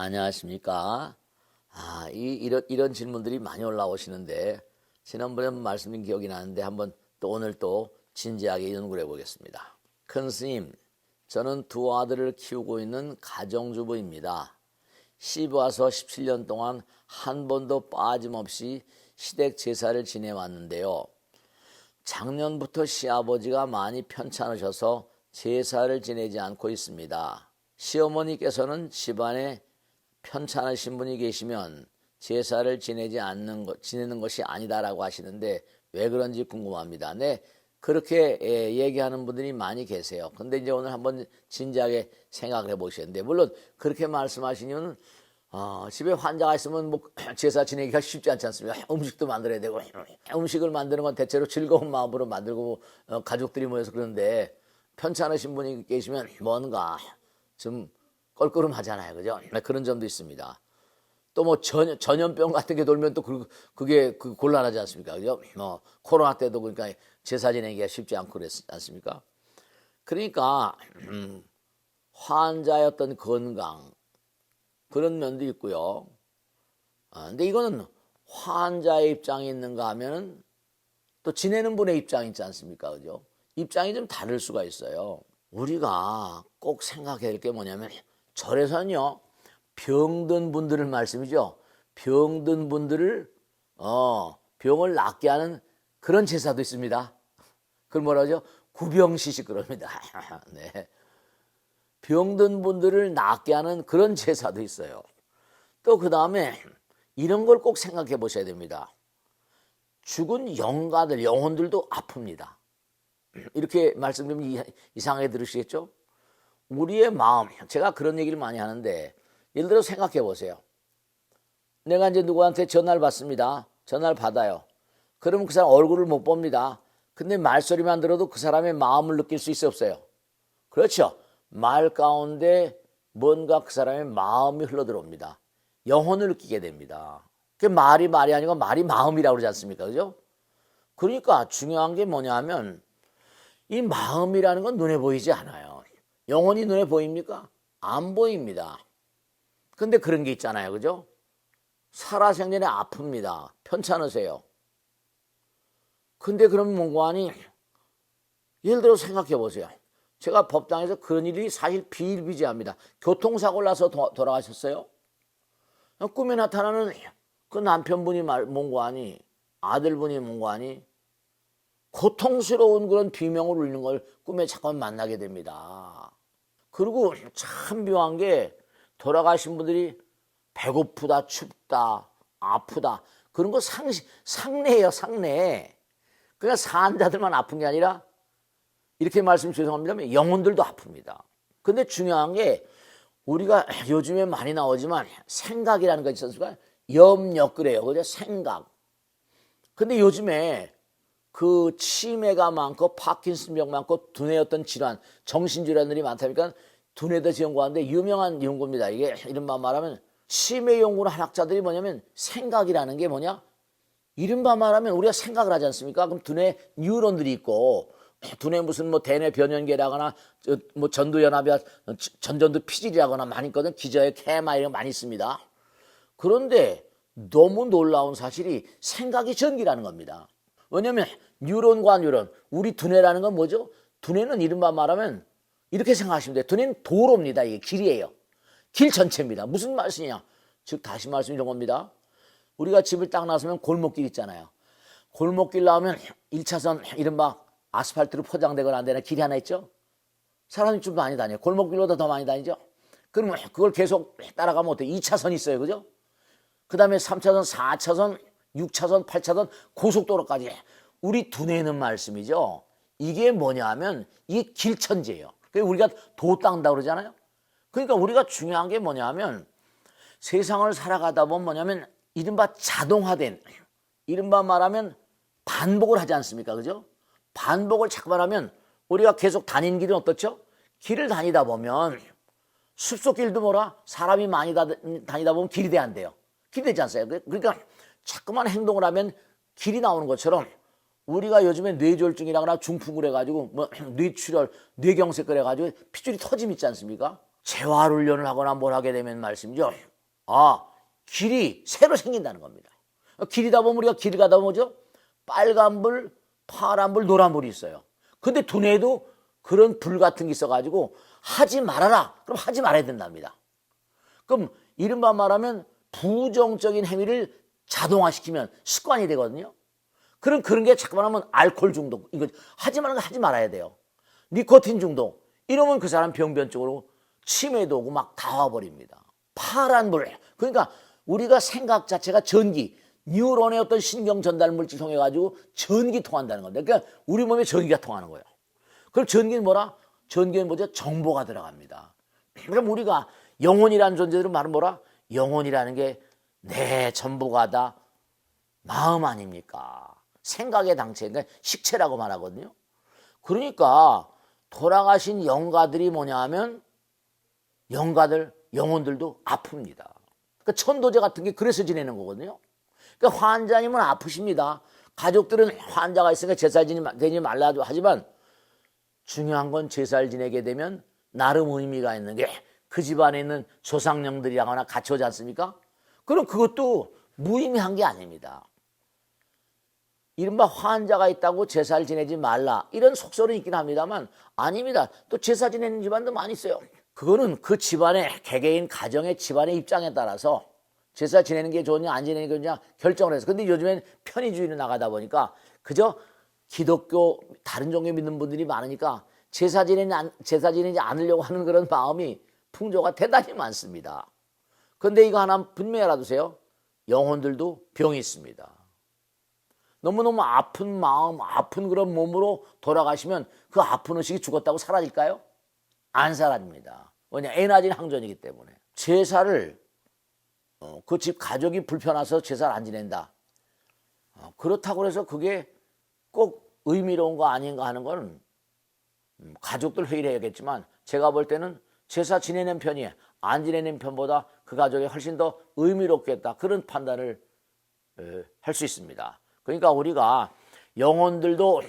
안녕하십니까. 아, 이, 이런, 이런 질문들이 많이 올라오시는데, 지난번에 말씀드린 기억이 나는데, 한번 또 오늘 또 진지하게 연구를 해보겠습니다. 큰 스님, 저는 두 아들을 키우고 있는 가정주부입니다. 시집 와서 17년 동안 한 번도 빠짐없이 시댁 제사를 지내왔는데요. 작년부터 시아버지가 많이 편찮으셔서 제사를 지내지 않고 있습니다. 시어머니께서는 집안에 편찮으신 분이 계시면 제사를 지내지 않는 것, 지내는 것이 아니다라고 하시는데 왜 그런지 궁금합니다. 네, 그렇게 예, 얘기하는 분들이 많이 계세요. 근데 이제 오늘 한번 진지하게 생각을 해보시는데 물론 그렇게 말씀하시면 어, 집에 환자가 있으면 뭐 제사 지내기가 쉽지 않지 않습니까? 음식도 만들어야 되고 음식을 만드는 건 대체로 즐거운 마음으로 만들고 어, 가족들이 모여서 그러는데 편찮으신 분이 계시면 뭔가 좀 껄끄름하잖아요, 그죠? 네, 그런 점도 있습니다. 또 뭐 전염병 같은 게 돌면 또 그, 그게 그 곤란하지 않습니까? 그죠? 뭐 코로나 때도 그러니까 제사 지내기가 쉽지 않고 그랬지 않습니까? 그러니까 음, 어떤 건강 그런 면도 있고요. 아, 근데 이거는 환자의 입장이 있는가 하면은 또 지내는 분의 입장이 있지 않습니까? 그죠? 입장이 좀 다를 수가 있어요. 우리가 꼭 생각해야 될게 뭐냐면 절에서는요 병든 분들을 말씀이죠. 병든 분들을 어 병을 낫게 하는 그런 제사도 있습니다. 그걸 뭐라 하죠? 구병시식 그럽니다. 네. 병든 분들을 낫게 하는 그런 제사도 있어요. 또 그 다음에 이런 걸 꼭 생각해 보셔야 됩니다. 죽은 영가들, 영혼들도 아픕니다. 이렇게 말씀드리면 이상하게 들으시겠죠? 우리의 마음, 제가 그런 얘기를 많이 하는데, 예를 들어 생각해 보세요. 내가 이제 누구한테 전화를 받습니다. 전화를 받아요. 그러면 그 사람 얼굴을 못 봅니다. 근데 말소리만 들어도 그 사람의 마음을 느낄 수 있어 없어요? 그렇죠. 말 가운데 뭔가 그 사람의 마음이 흘러들어옵니다. 영혼을 느끼게 됩니다. 그 말이 말이 아니고 말이 마음이라고 그러지 않습니까? 그죠? 그러니까 중요한 게 뭐냐 하면 이 마음이라는 건 눈에 보이지 않아요. 영혼이 눈에 보입니까? 안 보입니다. 근데 그런 게 있잖아요. 그죠? 살아생전에 아픕니다. 편찮으세요. 근데 그럼 뭔가 하니 예를 들어 생각해 보세요. 제가 법당에서 그런 일이 사실 비일비재합니다. 교통사고를 나서 도, 돌아가셨어요. 꿈에 나타나는 그 남편분이 말, 뭔가 하니 아들분이 뭔가 하니 고통스러운 그런 비명을 울리는 걸 꿈에 잠깐 만나게 됩니다. 그리고 참 묘한 게 돌아가신 분들이 배고프다, 춥다, 아프다 그런 거 상시, 상례예요, 상례. 그러니까 산자들만 아픈 게 아니라 이렇게 말씀 죄송합니다만 영혼들도 아픕니다. 근데 중요한 게 우리가 요즘에 많이 나오지만 생각이라는 거 있었을까? 염력 그래요. 그죠? 생각. 근데 요즘에 그 치매가 많고 파킨슨병 많고 두뇌 어떤 질환, 정신질환들이 많다니까 두뇌도 연구하는데 유명한 연구입니다. 이게 이른바 말하면 치매 연구를 한 학자들이 뭐냐면 생각이라는 게 뭐냐? 이른바 말하면 우리가 생각을 하지 않습니까? 그럼 두뇌 뉴런들이 있고 두뇌 무슨 뭐 대뇌 변연계라거나 뭐 전두연합이야 전전두 피질이라거나 많이 있거든 기저에 캐마 이런 거 많이 있습니다. 그런데 너무 놀라운 사실이 생각이 전기라는 겁니다. 왜냐면 뉴런과 뉴런 우리 두뇌라는 건 뭐죠? 두뇌는 이른바 말하면 이렇게 생각하시면 돼요. 두뇌는 도로입니다. 이게 길이에요. 길 전체입니다. 무슨 말씀이냐? 즉 다시 말씀드린 겁니다. 우리가 집을 딱 나서면 골목길 있잖아요. 골목길 나오면 1차선 이른바 아스팔트로 포장되거나 안 되는 길이 하나 있죠. 사람이 좀 많이 다녀요. 골목길보다 더 많이 다니죠. 그러면 그걸 계속 따라가면 어때? 2차선 있어요. 그죠? 그 다음에 3차선, 4차선, 6차선, 8차선 고속도로까지 우리 두뇌는 말씀이죠. 이게 뭐냐 하면 이게 길천지예요. 그러니까 우리가 도 닦는다 그러잖아요. 그러니까 우리가 중요한 게 뭐냐 하면 세상을 살아가다 보면 뭐냐면 이른바 자동화된 이른바 말하면 반복을 하지 않습니까? 그죠? 반복을 자꾸만 하면 우리가 계속 다닌 길은 어떻죠? 길을 다니다 보면 숲속길도 뭐라 사람이 많이 다니다 보면 길이 돼야 안 돼요. 길이 되지 않습니까? 그러니까 자꾸만 행동을 하면 길이 나오는 것처럼 우리가 요즘에 뇌졸중이라거나 중풍을 해가지고 뭐 뇌출혈, 뇌경색 그래가지고 핏줄이 터짐 있지 않습니까? 재활훈련을 하거나 뭘 하게 되면 말씀이죠. 아, 길이 새로 생긴다는 겁니다. 길이다 보면 우리가 길 가다 보면 뭐죠? 빨간불, 파란불, 노란불이 있어요. 근데 두뇌에도 그런 불 같은 게 있어가지고 하지 말아라. 그럼 하지 말아야 된답니다. 그럼 이른바 말하면 부정적인 행위를 자동화시키면 습관이 되거든요. 그런 그런 게 자꾸만 하면 알코올 중독 이거 하지 거 하지 말아야 돼요. 니코틴 중독 이러면 그 사람 병변적으로 치매도 오고 막 다 와버립니다. 파란 불 그러니까 우리가 생각 자체가 전기 뉴런의 어떤 신경 전달 물질 통해 가지고 전기 통한다는 건데 그러니까 우리 몸에 전기가 통하는 거예요. 그럼 전기는 뭐라? 전기는 뭐죠? 정보가 들어갑니다. 그럼 우리가 영혼이라는 존재들은 말은 뭐라? 영혼이라는 게 내 전부가 다 마음 아닙니까? 생각의 당체, 그러니까 식체라고 말하거든요. 그러니까 돌아가신 영가들이 뭐냐 하면 영가들, 영혼들도 아픕니다. 그러니까 천도제 같은 게 그래서 지내는 거거든요. 그러니까 환자님은 아프십니다. 가족들은 환자가 있으니까 제사 지내지 말라 하지만 중요한 건 제사를 지내게 되면 나름 의미가 있는 게 그 집안에 있는 조상령들이라거나 같이 오지 않습니까? 그럼 그것도 무의미한 게 아닙니다. 이른바 환자가 있다고 제사를 지내지 말라 이런 속설은 있긴 합니다만 아닙니다. 또 제사 지내는 집안도 많이 있어요. 그거는 그 집안의 개개인 가정의 집안의 입장에 따라서 제사 지내는 게 좋으냐 안 지내는 게 좋으냐 결정을 해서 근데 요즘엔 편의주의로 나가다 보니까 그저 기독교 다른 종교 믿는 분들이 많으니까 제사 지내지 않- 제사 지내지 않으려고 하는 그런 마음이 풍조가 대단히 많습니다. 근데 이거 하나 분명히 알아두세요. 영혼들도 병이 있습니다. 너무너무 아픈 마음, 아픈 그런 몸으로 돌아가시면 그 아픈 의식이 죽었다고 사라질까요? 안 사라집니다. 왜냐, 에너지는 항전이기 때문에. 제사를, 어, 그 집 가족이 불편해서 제사를 안 지낸다. 어, 그렇다고 해서 그게 꼭 의미로운 거 아닌가 하는 거는 음, 가족들 회의를 해야겠지만 제가 볼 때는 제사 지내는 편이 안 지내는 편보다 그 가족이 훨씬 더 의미롭겠다. 그런 판단을 할 수 있습니다. 그러니까 우리가 영혼들도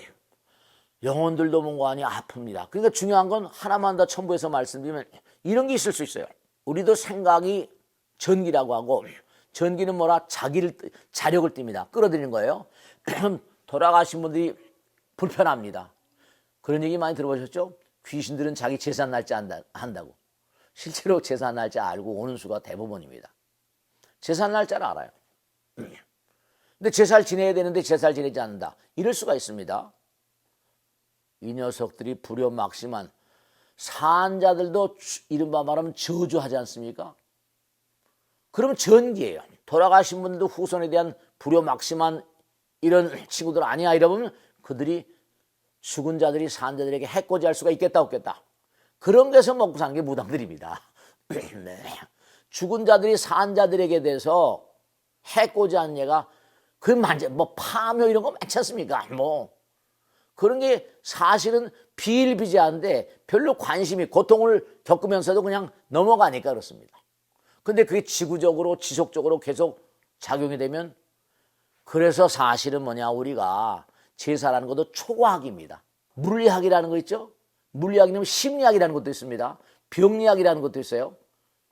영혼들도 뭔가하니 아픕니다. 그러니까 중요한 건 하나만 더 첨부해서 말씀드리면 이런 게 있을 수 있어요. 우리도 생각이 전기라고 하고 전기는 뭐라 자기를 띠- 자력을 띱니다. 끌어들이는 거예요. 돌아가신 분들이 불편합니다. 그런 얘기 많이 들어보셨죠? 귀신들은 자기 재산 날짜 한다- 한다고. 실제로 재산 날짜 알고 오는 수가 대부분입니다. 재산 날짜를 알아요. 근데 제사를 지내야 되는데 제사를 지내지 않는다. 이럴 수가 있습니다. 이 녀석들이 불효막심한 산자들도 주- 이른바 말하면 저주하지 않습니까? 그러면 전기예요. 돌아가신 분도 후손에 대한 불효막심한 이런 친구들 아니야 이러면 그들이 죽은 자들이 산자들에게 해코지할 수가 있겠다 없겠다. 그런 데서 먹고 사는 게 무당들입니다. 네. 죽은 자들이 산자들에게 대해서 해코지한 얘가 그 만져 뭐 파묘 이런 거 많지 않습니까? 뭐 그런 게 사실은 비일비재한데 별로 관심이 고통을 겪으면서도 그냥 넘어가니까 그렇습니다. 근데 그게 지구적으로 지속적으로 계속 작용이 되면 그래서 사실은 뭐냐 우리가 제사라는 것도 초과학입니다. 물리학이라는 거 있죠? 물리학이면 심리학이라는 것도 있습니다. 병리학이라는 것도 있어요.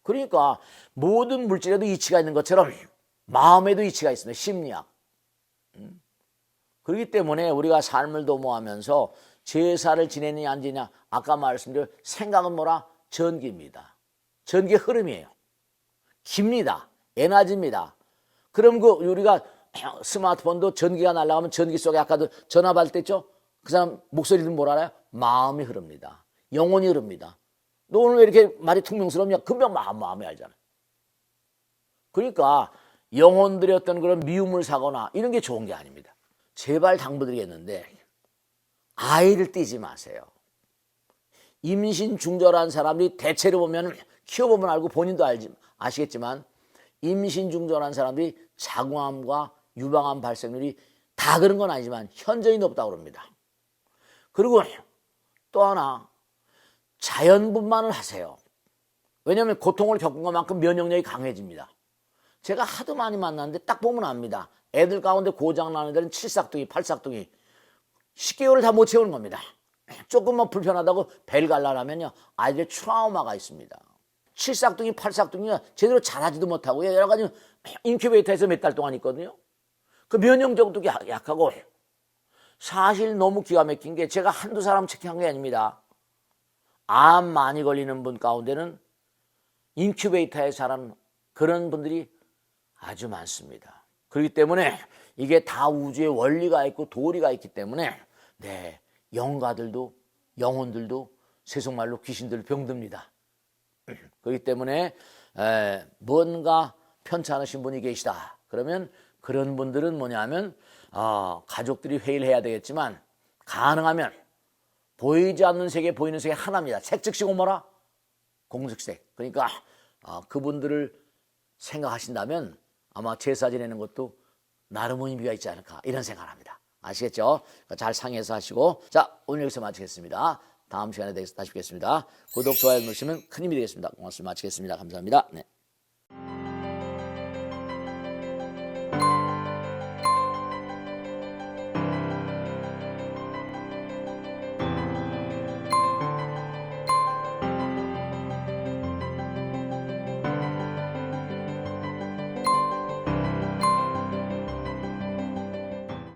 그러니까 모든 물질에도 이치가 있는 것처럼 마음에도 이치가 있습니다. 심리학. 음. 그렇기 때문에 우리가 삶을 도모하면서 제사를 지내느냐 안 지내냐 아까 말씀드린 생각은 뭐라? 전기입니다. 전기의 흐름이에요. 깁니다. 에너지입니다. 그럼 그 우리가 스마트폰도 전기가 날아가면 전기 속에 아까도 전화 받을 때 있죠? 그 사람 목소리는 뭘 알아요? 마음이 흐릅니다. 영혼이 흐릅니다. 너 오늘 왜 이렇게 말이 퉁명스럽냐? 금방 마음, 마음이 알잖아요. 그러니까 영혼들의 어떤 그런 미움을 사거나 이런 게 좋은 게 아닙니다. 제발 당부드리겠는데 아이를 띄지 마세요. 임신 중절한 사람들이 대체로 보면 키워보면 알고 본인도 알지 아시겠지만 임신 중절한 사람들이 자궁암과 유방암 발생률이 다 그런 건 아니지만 현저히 높다고 그럽니다. 그리고 또 하나 자연분만을 하세요. 왜냐하면 고통을 겪은 것만큼 면역력이 강해집니다. 제가 하도 많이 만났는데 딱 보면 압니다. 애들 가운데 고장 나는 애들은 칠삭둥이, 팔삭둥이 10개월을 다 못 채우는 겁니다. 조금만 불편하다고 벨 갈라라면요 아이들의 트라우마가 있습니다. 칠삭둥이, 팔삭둥이 제대로 자라지도 못하고 여러 가지 인큐베이터에서 몇 달 동안 있거든요. 그 면역력도 약- 약하고 사실 너무 기가 막힌 게 제가 한두 사람 체크한 게 아닙니다. 암 많이 걸리는 분 가운데는 인큐베이터에 자란 그런 분들이 아주 많습니다. 그렇기 때문에 이게 다 우주의 원리가 있고 도리가 있기 때문에 네 영가들도 영혼들도 세속말로 귀신들 병듭니다. 그렇기 때문에 에, 뭔가 편찮으신 분이 계시다. 그러면 그런 분들은 뭐냐면 어, 가족들이 회의를 해야 되겠지만 가능하면 보이지 않는 세계 보이는 세계 하나입니다. 색즉시고 뭐라? 공즉색. 그러니까 어, 그분들을 생각하신다면 아마 제사 지내는 것도 나름 의미가 있지 않을까 이런 생각을 합니다. 아시겠죠? 잘 상의해서 하시고 자 오늘 여기서 마치겠습니다. 다음 시간에 다시 뵙겠습니다. 구독, 좋아요 누르시면 큰 힘이 되겠습니다. 고맙습니다. 마치겠습니다. 감사합니다. 네.